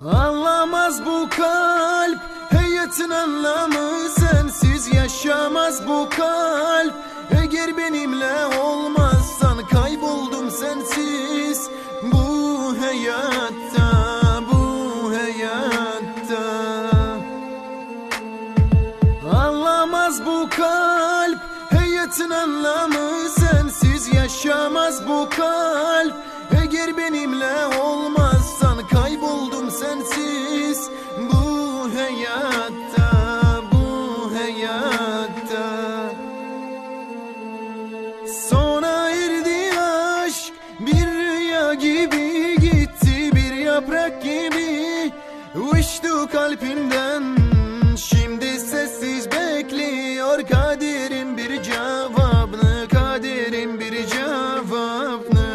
Anlamaz bu kalp Hayatın anlamı sensiz yaşamaz bu kalp. Eğer benimle olmazsan kayboldum sensiz. Bu hayatta bu hayatta. Anlamaz bu kalp Hayatın anlamı sensiz yaşamaz bu kalp Uçtu kalbimden şimdi sessiz bekliyor kaderin bir cevabını kaderin bir cevabını.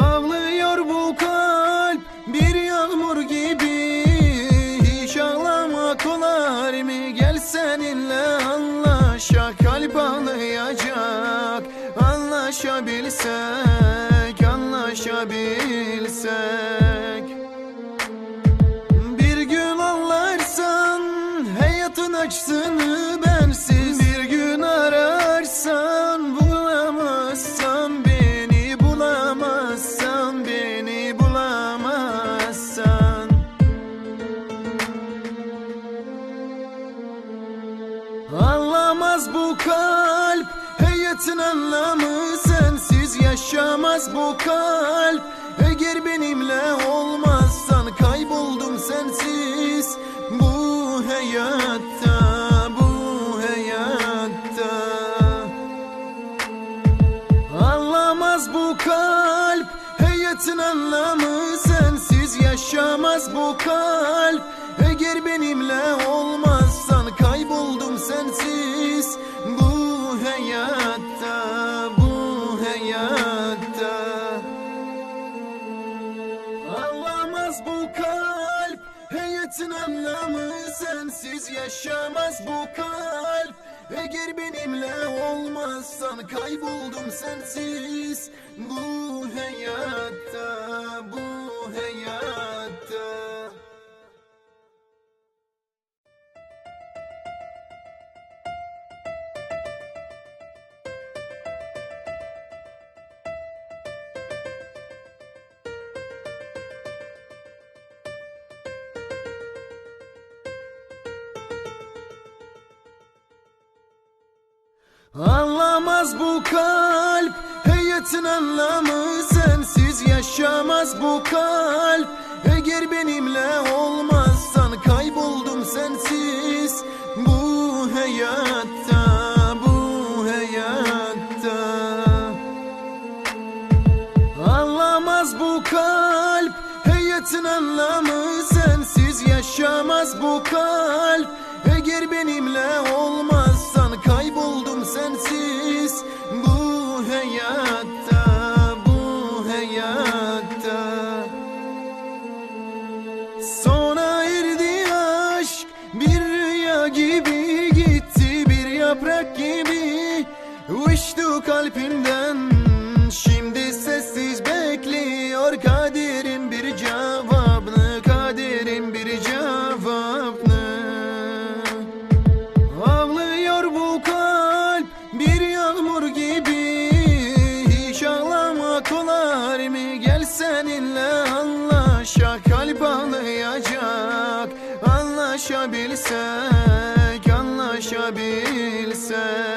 Ağlıyor bu kalp bir yağmur gibi. Hiç ağlamak kolay mı? Gel seninle anlaşa Kalp ağlayacak anlaşabilsek Anlaşabilsek bu kalp. Hayatın anlamı sensiz yaşamaz bu kalp. Eğer benimle olmazsan kayboldum sensiz. Bu hayatta bu hayatta. Anlamaz bu kalp. Hayatın anlamı sensiz yaşamaz bu kalp Hayatın anlamı sensiz yaşamaz bu kalp. Eğer benimle olmazsan kayboldum sensiz. Bu hayatta bu hayatta Anlamaz bu kalp Hayatın anlamı sensiz yaşamaz bu kalp. Eğer benimle olmazsan kayboldum sensiz. Bu hayatta bu hayatta. Anlamaz bu kalp Hayatın anlamı sensiz yaşamaz bu kalp Uçtu kalbimden şimdi sessiz bekliyor kaderin bir cevabını kaderin bir cevabını. Ağlıyor bu kalp bir yağmur gibi. Hiç ağlamak kolay mı? Gel seninle anlaşa Kalp ağlayacak anlaşabilsek Anlaşabilsek